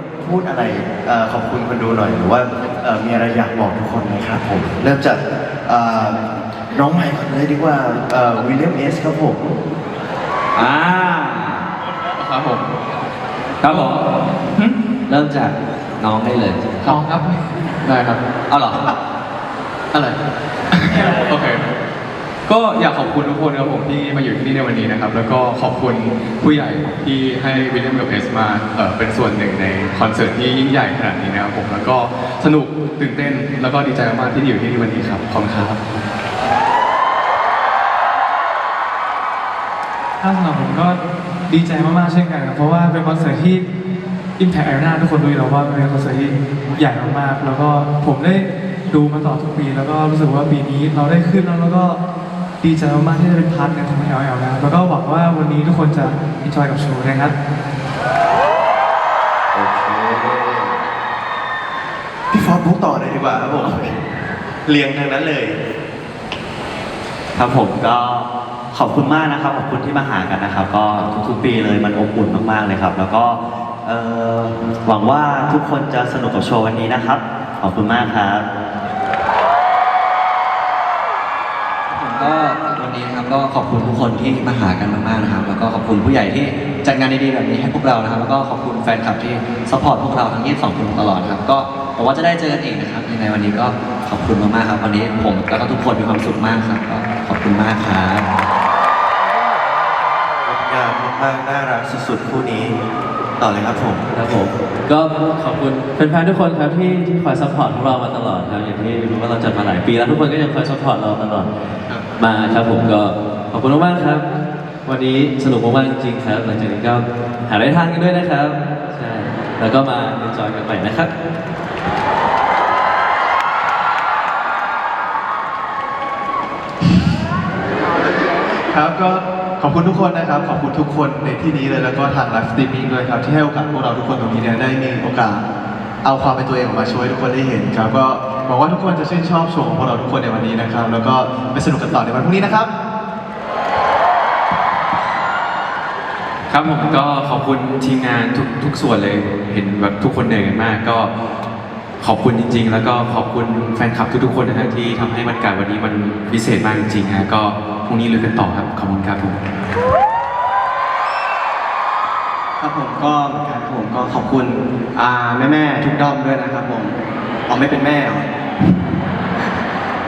คนพูดอะไรเอ่อขอบคุณคนดูหน่อยหรือว่าเอ่อมีอะไรอยากบอกทุกคนไหมครับผมเริ่มจากเอ่อน้องใหม่ก่อนเลยดีกว่าวิลเลียมเอสครับผมอ่าครับผมครับผมหึเริ่มจากน้องได้เลยน้องครับ ได้ครับ เอาเหรอ อะไร โอเค ก็อยากขอบคุณทุกคนครับผมที่มาอยู่ที่นี่ในวันนี้นะครับ แล้วก็ขอบคุณผู้ใหญ่ที่ให้วิลเลียมกับเอสมาเอ่อเป็นส่วนหนึ่งในคอนเสิร์ตที่ยิ่งใหญ่ขนาดนี้นะครับผมแล้วก็สนุกตื่นเต้นแล้วก็ดีใจมากๆที่ได้อยู่ที่นี่วันนี้ครับขอบคุณครับ ถ้าสำหรับผมก็ดีใจมากๆเช่นกันครับเพราะว่าเป็นคอนเสิร์ตที่ Impact Arena ทุกคนรู้อยู่แล้วว่าเป็นคอนเสิร์ตที่ใหญ่มากๆแล้วก็ผมได้ดูมาต่อทุกปี แล้วก็รู้สึกว่าปีนี้เราได้ขึ้นแล้วแล้วก็ ดีใจมากๆที่ได้เป็นพาร์ทในของ LL นะครับแล้วก็หวังว่าวันนี้ทุกคนจะ enjoy กับโชว์นะครับ โอเคพี่ฟอสพูดต่อเลยดีกว่าครับผมเรียงทางนั้นเลย ครับผมก็ขอบคุณมากนะครับขอบคุณที่มาหากันนะครับ ก็ทุกๆปีเลยมันอบอุ่นมากๆเลยครับ แล้วก็เอ่อหวังว่าทุกคนจะสนุกกับโชว์วันนี้นะครับ ขอบคุณมากครับ วันนี้นะครับก็ขอบคุณทุกคนที่มาหากันมากๆนะครับ แล้วก็ขอบคุณผู้ใหญ่ที่จัดงานดีๆแบบนี้ให้พวกเรานะครับ แล้วก็ขอบคุณแฟนคลับที่ซัพพอร์ตพวกเราทั้ง22คนตลอดครับก็หวังว่าจะได้เจอกันอีกนะครับยังไงวันนี้ก็ขอบคุณมากๆครับวันนี้ผมแล้วก็ทุกคนมีความสุขมากครับก็ขอบคุณมากครับงามมากๆน่ารักสุดๆคู่นี้ต่อเลยครับผมครับผมก็ขอบคุณแฟนๆทุกคนครับที่ที่คอยซัพพอร์ตพวกเรามาตลอดครับอย่างที่รู้ว่าเราจัดมาหลายปีแล้วทุกคนก็ยังคอยซัพพอร์ตเราตลอด มาครับผมก็ขอบคุณมากๆครับ วันนี้สนุกมากๆจริงๆครับ หลังจากนี้ก็หาได้ทานกันด้วยนะครับใช่แล้วก็มาเอนจอยกันใหม่นะครับครับก็ขอบคุณทุกคนนะครับ ขอบคุณทุกคนในที่นี้เลยแล้วก็ทางไลฟ์สตรีมมิ่งด้วยครับ ที่ให้โอกาสพวกเราทุกคนตรงนี้เนี่ยได้มีโอกาส เอาความเป็นตัวเองออกมาโชว์ให้ทุกคนได้เห็นครับ ก็หวังว่าทุกคนจะชื่นชอบโชว์ของพวกเราทุกคนในวันนี้นะครับ แล้วก็ไปสนุกกันต่อในวันพรุ่งนี้นะครับ ครับผมก็ขอบคุณทีมงานทุกทุกส่วนเลยเห็นแบบทุกคนเหนื่อยกันมาก ก็ขอบคุณจริง ๆ แล้วก็ขอบคุณแฟนคลับทุกๆคนนะฮะที่ทำให้บรรยากาศวันนี้มันพิเศษมากจริงๆฮะก็พรุ่งนี้ลุยกันต่อครับขอบคุณครับผม ครับผมก็เหมือนกันครับผมก็ขอบคุณอ่าแม่แม่ๆทุกด้อมด้วยนะครับผมอ๋อไม่เป็นแม่เหรอ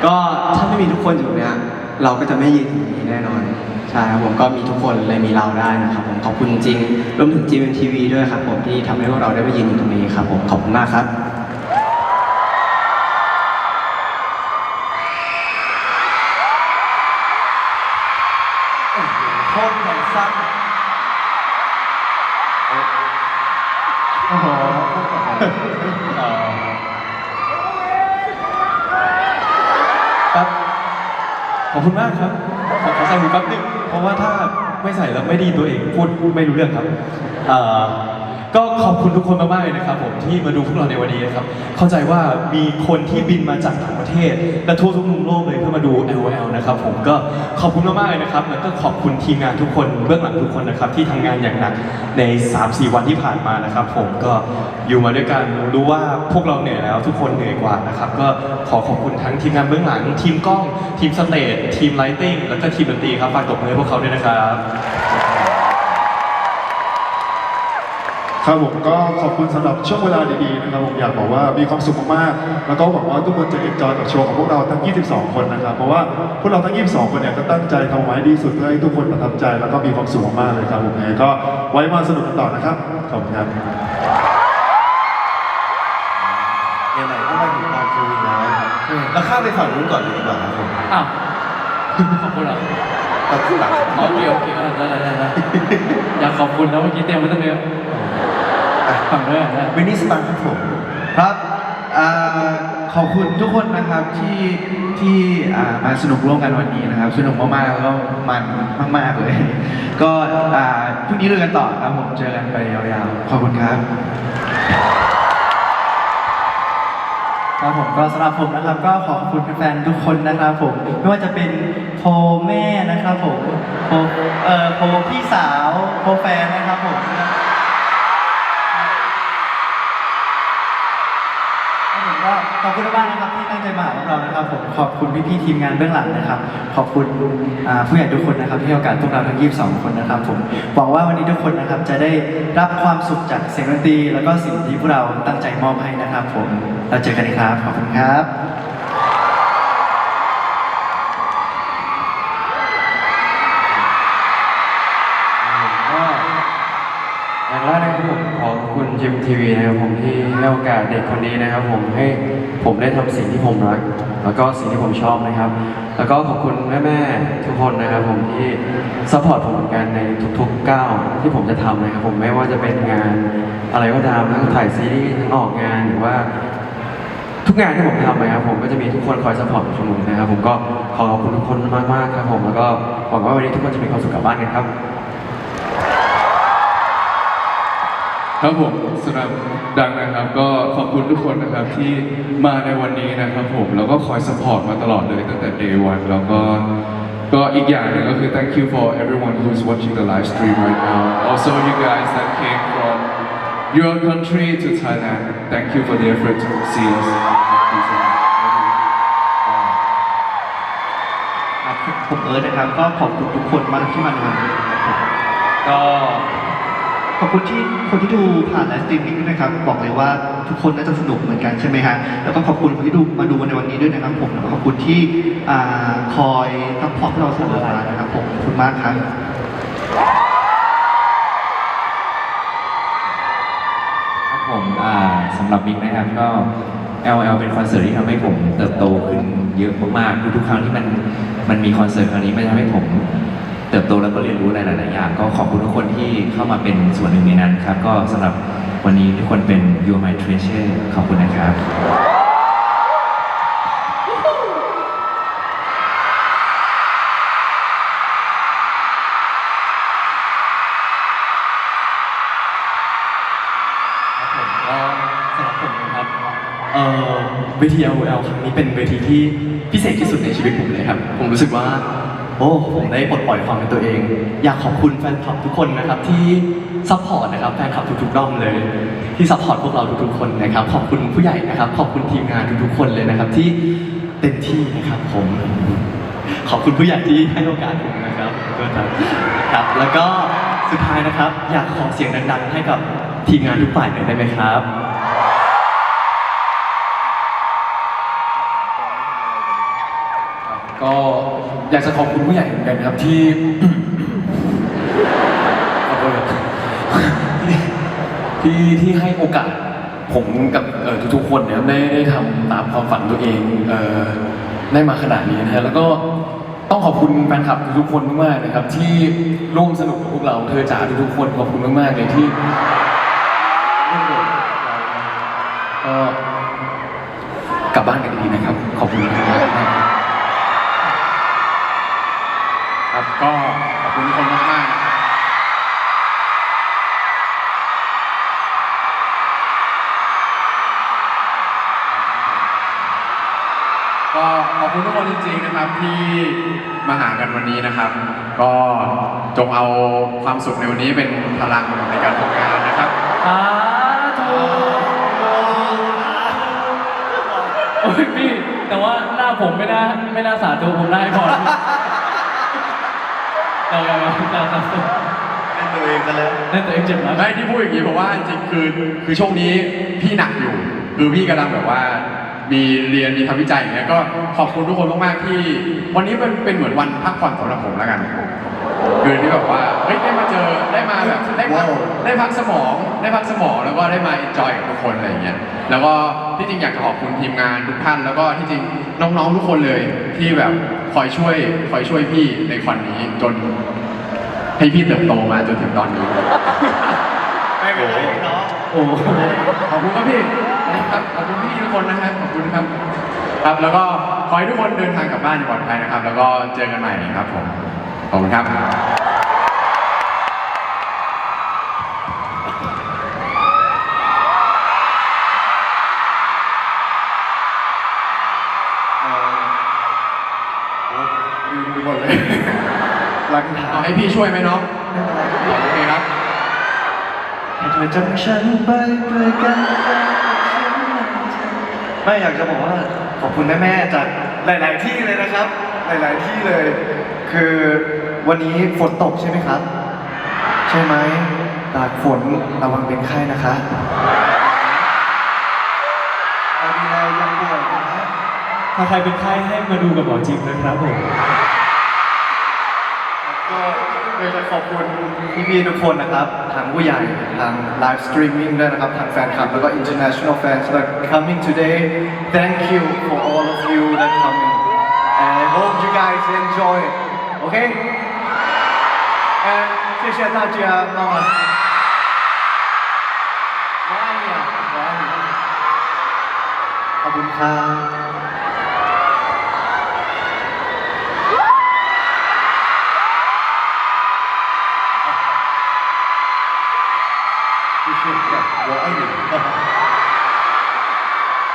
ก็ถ้าไม่มีทุกคนอยู่เนี่ยเราก็จะไม่ยืนตรงนี้แน่นอนใช่ครับผมก็มีทุกคนเลยมีเราได้นะครับผมขอบคุณจริงรวมถึง GMTV ด้วยครับผมที่ทำให้พวกเราได้มายืนอยู่ตรงนี้ครับผมขอบคุณมากครับ อบคุณมากครับขอขอใส่หูแป๊บนึงเพราะว่าถ้าไม่ใส่แล้วไม่ไดีตัวเองพูดไม่รู้เรื่องครับ เอ่อ ก็ขอบคุณทุกคนมากๆเลยนะครับผมที่มาดูพวกเราในวันนี้นะครับ เข้าใจว่ามีคนที่บินมาจากต่างประเทศและทั่วทุกมุมโลกเลยเพื่อมาดู LOL นะครับผมก็ขอบคุณมากๆเลยนะครับแล้วก็ขอบคุณทีมงานทุกคนเบื้องหลังทุกคนนะครับที่ทำงานอย่างหนักใน 3-4 วันที่ผ่านมานะครับ ผมก็อยู่มาด้วยกันรู้ว่าพวกเราเหนื่อยแล้ว ทุกคนเหนื่อยกว่านะครับก็ขอขอบคุณทั้งทีมงานเบื้องหลัง ทีมกล้องทีมสเตจทีมไลติ้งแล้วก็ทีมดนตรีครับฝากตบมือให้พวกเขาด้วยนะครับ ครับผมก็ขอบคุณสำหรับช่วงเวลาดีๆนะครับผมอยากบอกว่ามีความสุขมากๆแล้วก็หวังว่าทุกคนจะเอนจอยกับโชว์ของพวกเราทั้ง 22 คนนะครับเพราะว่าพวกเราทั้ง 22 คนเนี่ยก็ตั้งใจทำไว้ดีสุดเพื่อให้ทุกคนประทับใจ แล้วก็มีความสุขมากๆเลยครับผมยังไงก็ไว้มาสนุกกันต่อนะครับขอบคุณครับไหนๆก็มาถึงตอนคุยแล้วครับแล้วข้ามไปฝั่งนู้นก่อนเลยดีกว่าครับผมอ้าวขอบคุณเหรอ ตอนข้างหลังโอเคโอเคได้ได้ได้อยากขอบคุณแล้วเมื่อกี้เตรียมไว้ตั้งเยอะฝั่งด้วยนะวินนี่สตาร์ครับผมครับขอบคุณทุกคนนะครับที่ที่มาสนุกร่วมกันวันนี้นะครับ สนุกมากๆแล้วก็มันมากๆเลย ก็พรุ่งนี้ดูกันต่อครับผมเจอกันไปยาวๆ ขอบคุณครับ ครับผมก็สำหรับผมนะครับก็ขอบคุณแฟนๆทุกคนนะครับผมไม่ว่าจะเป็นโพแม่นะครับผมโพเอ่อโพพี่สาวโพแฟนนะครับผม ขอบคุณมากนะครับที่ตั้งใจมาหาพวกเรานะครับผมขอบคุณพี่ๆทีมงานเบื้องหลังนะครับ ขอบคุณอ่าผู้ใหญ่ทุกคนนะครับที่ให้โอกาสพวกเราทั้ง 22 คนนะครับผมหวังว่าวันนี้ทุกคนนะครับจะได้รับความสุขจากเสียงดนตรีแล้วก็สิ่งที่พวกเราตั้งใจมอบให้นะครับผมเราเจอกันอีกครับขอบคุณครับก็อย่างแรกนะครับผมขอบคุณจิมทีวีนะครับผมที่ให้โอกาสเด็กคนนี้นะครับผมให้ ผมได้ทำสิ่งที่ผมรัก แล้วก็สิ่งที่ผมชอบนะครับ แล้วก็ขอบคุณแม่ๆทุกคนนะครับ ผมที่ซัพพอร์ตผมเหมือนกันในทุกๆก้าวที่ผมจะทำนะครับ ผมไม่ว่าจะเป็นงานอะไรก็ตามทั้งถ่ายซีรีส์ทั้งออกงานหรือว่า ทุกงานที่ผมทำนะครับผมก็จะมีทุกคนคอยสปอร์ตผมเสมอนะครับ ผมก็ขอขอบคุณทุกคนมากๆครับ ผมแล้วก็หวังว่าวันนี้ทุกคนจะมีความสุขกลับบ้านกันครับ ครับผมสำหรับดังนะครับ ก็ขอบคุณทุกคนนะครับที่มาในวันนี้นะครับผมแล้วก็คอยสปอร์ตมาตลอดเลยตั้งแต่ day one แล้วก็ก็อีกอย่างหนึ่งก็คือ thank you for everyone who's watching the live stream right now also you guys that came from your country to Thailand thank you for the effort to see us Thank you so much. ครับผมเอิร์ธนะครับ ก็ขอบคุณทุกคนมากที่มาในวันนี้ก็ ขอบคุณที่คนที่ดูผ่านไลฟ์สตรีมมิ่งด้วยนะครับ บอกเลยว่าทุกคนน่าจะสนุกเหมือนกันใช่ไหมฮะ แล้วก็ขอบคุณคนที่ดูมาดูในวันนี้ด้วยนะครับผมแล้วก็ขอบคุณที่อ่าคอยซัพพอร์ตพวกเราเสมอมานะครับผมขอบคุณมากครับครับผมอ่าสำหรับมิกนะครับก็ LL เป็นคอนเสิร์ตที่ทำให้ผมเติบโตขึ้นเยอะมากๆทุกๆครั้งที่มันมันมีคอนเสิร์ตครั้งนี้มันทำให้ผม เติบโตแล้วก็เรียนรู้หลาย ๆ อย่าง ก็ขอบคุณทุกคนที่เข้ามาเป็นส่วนหนึ่งในนั้นครับ ก็สำหรับวันนี้ทุกคนเป็น You are my treasure ขอบคุณนะครับผมก็สำหรับผมนะครับเอ่อเวที LOL ครั้งนี้เป็นเวทีที่พิเศษที่สุดในชีวิตผมเลยครับ ผมรู้สึกว่า อ้ผมได้ปลดปล่อยความเป็นตัวเอง อยากขอบคุณแฟนคลับทุกคนนะครับที่ซัพพอร์ตนะครับแฟนคลับทุกๆด้อมเลย ที่ซัพพอร์ตพวกเราทุกๆคนนะครับขอบคุณผู้ใหญ่นะครับ ขอบคุณทีมงานทุกๆคนเลยนะครับ ที่เต็มที่นะครับผม ขอบคุณผู้ใหญ่ที่ให้โอกาสผมนะครับก็ครับครับ แล้วก็สุดท้ายนะครับ อยากขอเสียงดังๆ ให้กับทีมงานทุกฝ่ายหน่อยได้ไหมครับก็ อยากจะขอบคุณผู้ใหญ่เหมือนกันครับที่ ขอโทษครับที่ที่ให้โอกาสผมกับเอ่อทุกๆคนเนี่ยได้ได้ทำตามความฝันตัวเองเอ่อได้มาขนาดนี้นะฮะแล้วก็ต้องขอบคุณแฟนคลับทุกๆคนมากๆนะครับ ที่ร่วมสนุกกับพวกเราเธอจ๋าทุกๆคนขอบคุณมากๆเลยที่ร่วมโหวตเรานะก็กลับบ้านกันดีนะครับ ขอบคุณมากๆ ก็ขอบคุณทุกคนมากมากๆนะครับก็ขอบคุณทุกคนจริงๆนะครับที่มาหากันวันนี้นะครับ ก็จงเอาความสุขในวันนี้เป็นพลังในการทำงานนะครับสาธุโอ้ยพี่ แต่ว่าหน้าผมไม่น่าไม่น่าสาธุผมน่าให้พรพี่ เราเราเราเราเป็นตัวเองกันแล้วเล่นตัวเองเจ็บแล้วไม่ที่พูดอย่างนี้เพราะว่าจริงๆคือคือช่วงนี้พี่หนักอยู่ คือพี่กำลังแบบว่า มีเรียนมีทำวิจัยอย่างเงี้ยก็ขอบคุณทุกคนมากๆที่ วันนี้เป็นเป็นเหมือนวันพักผ่อนสำหรับผมแล้วกัน คือที่แบบว่าเฮ้ยได้มาเจอได้มาแบบได้พักได้พักสมอง ได้พักสมองแล้วก็ได้มาจอยกับทุกคนอะไรอย่างเงี้ยแล้วก็ที่จริงอยากจะขอบคุณทีมงานทุกท่าน แล้วก็ที่จริงน้องๆทุกคนเลยที่แบบคอยช่วยคอยช่วยพี่ในคอนนี้จน ให้พี่เติบโตมาจนถึงตอนนี้ไม่เป็นไรเนาะโอ้ขอบคุณครับพี่นะครับขอบคุณพี่ทุกคนนะครับขอบคุณครับ ครับแล้วก็ขอให้ทุกคนเดินทางกลับบ้านอย่างปลอดภัยนะครับ แล้วก็เจอกันใหม่ครับผม ขอบคุณครับหมดเลยรักเอาให้พี่ช่วยไหมน้องโอเคครับ ให้เธอจำฉันไปด้วยกันไม่อยากจะบอกว่าขอบคุณแม่ๆจากหลาย ๆ ที่เลยนะครับ หลาย ๆ ที่เลย คือ วันนี้ฝนตกใช่ไหมครับ ใช่ไหมตากฝนระวังเป็นไข้นะคะเอาดูแลยังป่วยนะถ้าใครเป็นไข้ให้มาดูกับหมอจิมนะครับผมก็อยากจะขอบคุณพี่ๆทุกคนนะครับทางผู้ใหญ่ทางไลฟ์สตรีมมิ่งด้วยนะครับทางแฟนคลับ แล้วก็ international fans that coming today thank you for all of you that coming and I hope you guys enjoy okay and 谢谢大家妈妈我爱你啊我爱你ขอบคุณครับ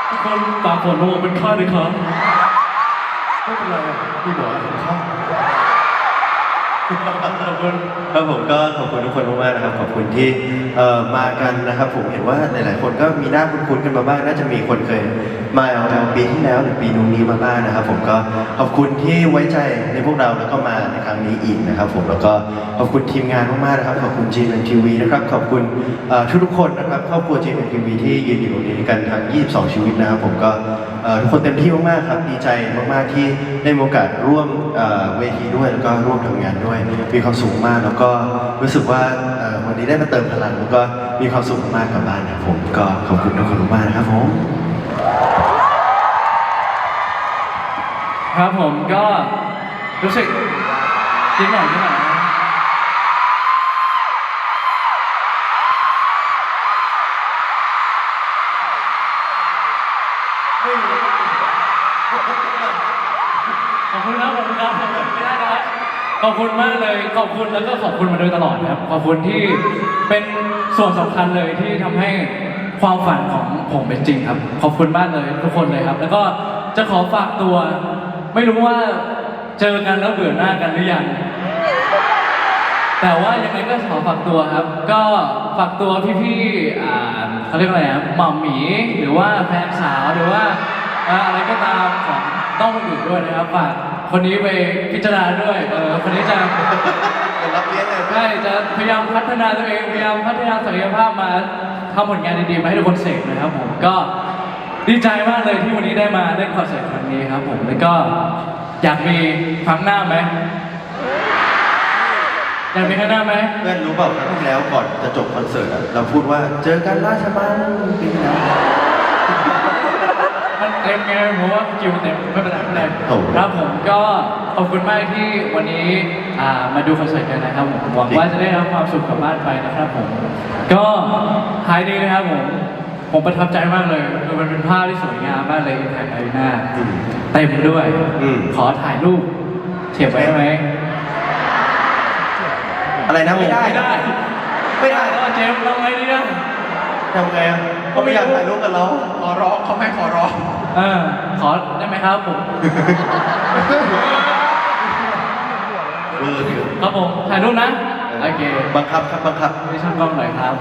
ทุกคนตากฝนระวังเป็นไข้เลยครับ ไม่เป็นไรอ่ะพี่บอกว่าผม ชอบครับผมก็ขอบคุณทุกคนมากๆนะครับขอบคุณที่เอ่อมากันนะครับผมเห็นว่าหลายๆคนก็มีหน้าคุ้นๆกันมาบ้างน่าจะมีคนเคยมาเอาปีที่แล้วหรือปีนู้นนี้มาบ้างนะครับ ผมก็ขอบคุณที่ไว้ใจในพวกเราแล้วก็มาในครั้งนี้อีกนะครับผมแล้วก็ขอบคุณทีมงานมากๆนะครับขอบคุณ GMMTV นะครับขอบคุณทุกๆคนนะครับครอบครัว GMMTV ที่ยืนอยู่ตรงนี้กันทั้ง 22 ชีวิตนะครับผมก็ทุกคนเต็มที่มากๆครับดีใจมากๆที่ได้มีโอกาสร่วมเอ่อเวทีด้วยแล้วก็ร่วมทำงานด้วยมีความสุขมากแล้วก็รู้สึกว่าวันนี้ได้มาเติมพลังแล้วก็มีความสุขมากกับบ้านนะครับผมก็ขอบคุณทุกคนมากนะครับผมครับผมก็รู้สึกนิดหน่อยนิดหน่อยนะขอบคุณนะขอบคุณครับไม่ได้นะครับ ขอบคุณมากเลย ขอบคุณแล้วก็ขอบคุณมาโดยตลอดนะครับ ขอบคุณที่เป็นส่วนสำคัญเลยที่ทำให้ความฝันของผมเป็นจริงครับ ขอบคุณมากเลยทุกคนเลยครับ แล้วก็จะขอฝากตัว ไม่รู้ว่าเจอกันแล้วเบื่อหน้ากันหรือยัง แต่ว่ายังไงก็ขอฝากตัวครับ ก็ฝากตัวพี่ๆอ่าเขาเรียกว่าอะไรนะหม่อมหมี หรือว่าแฟนสาว หรือว่าอ่าอะไรก็ตามของต้องคนอื่นด้วยนะครับ ฝาก คนนี้ไปพิจารณาด้วยเออคนนี้จะรับเลี้ยงเลยใช่จะพยายามพัฒนาตัวเองพยายามพัฒนาศักยภาพมาทำผลงานดีๆมาให้ทุกคนเสพนะครับผมก็ดีใจมากเลยที่วันนี้ได้มาเล่นคอนเสิร์ตครั้งนี้ครับผมแล้วก็อยากมีครั้งหน้าไหมอยากมีครั้งหน้าไหมเพื่อนรู้เปล่าครั้งที่แล้วก่อนจะจบคอนเสิร์ตอะเราพูดว่าเจอกันราชมังปีที่แล้วมัน เต็มไงผมว่าคิวเต็มไม่เป็นไรไม่เป็นไรโอ้โหครับผมก็ขอบคุณมากที่วันนี้อ่ามาดูคอนเสิร์ตกันนะครับผมหวังว่าจะได้รับความสุขกลับบ้านไปนะครับผม ก็ท้ายนี้นะครับผมผมประทับใจมากเลยคือมันเป็นภาพที่สวยงามมากเลยอินแพคอารีนาเต็มด้วยอืม ขอถ่ายรูปเก็บไว้ได้ไหมอะไรนะไม่ได้ ไม่ได้ไม่ได้แล้วเจมส์ทำไงดีอะทำไงอะก็ไม่อยากถ่ายรูปกับเราขอร้องเขาไม่ขอร้อง เออขอได้ไหมครับผมเออเดี๋ยวครับผมถ่ายรูปนะ โอเคบังคับครับบังคับ ไม่ช่างกล้องหน่อยครับ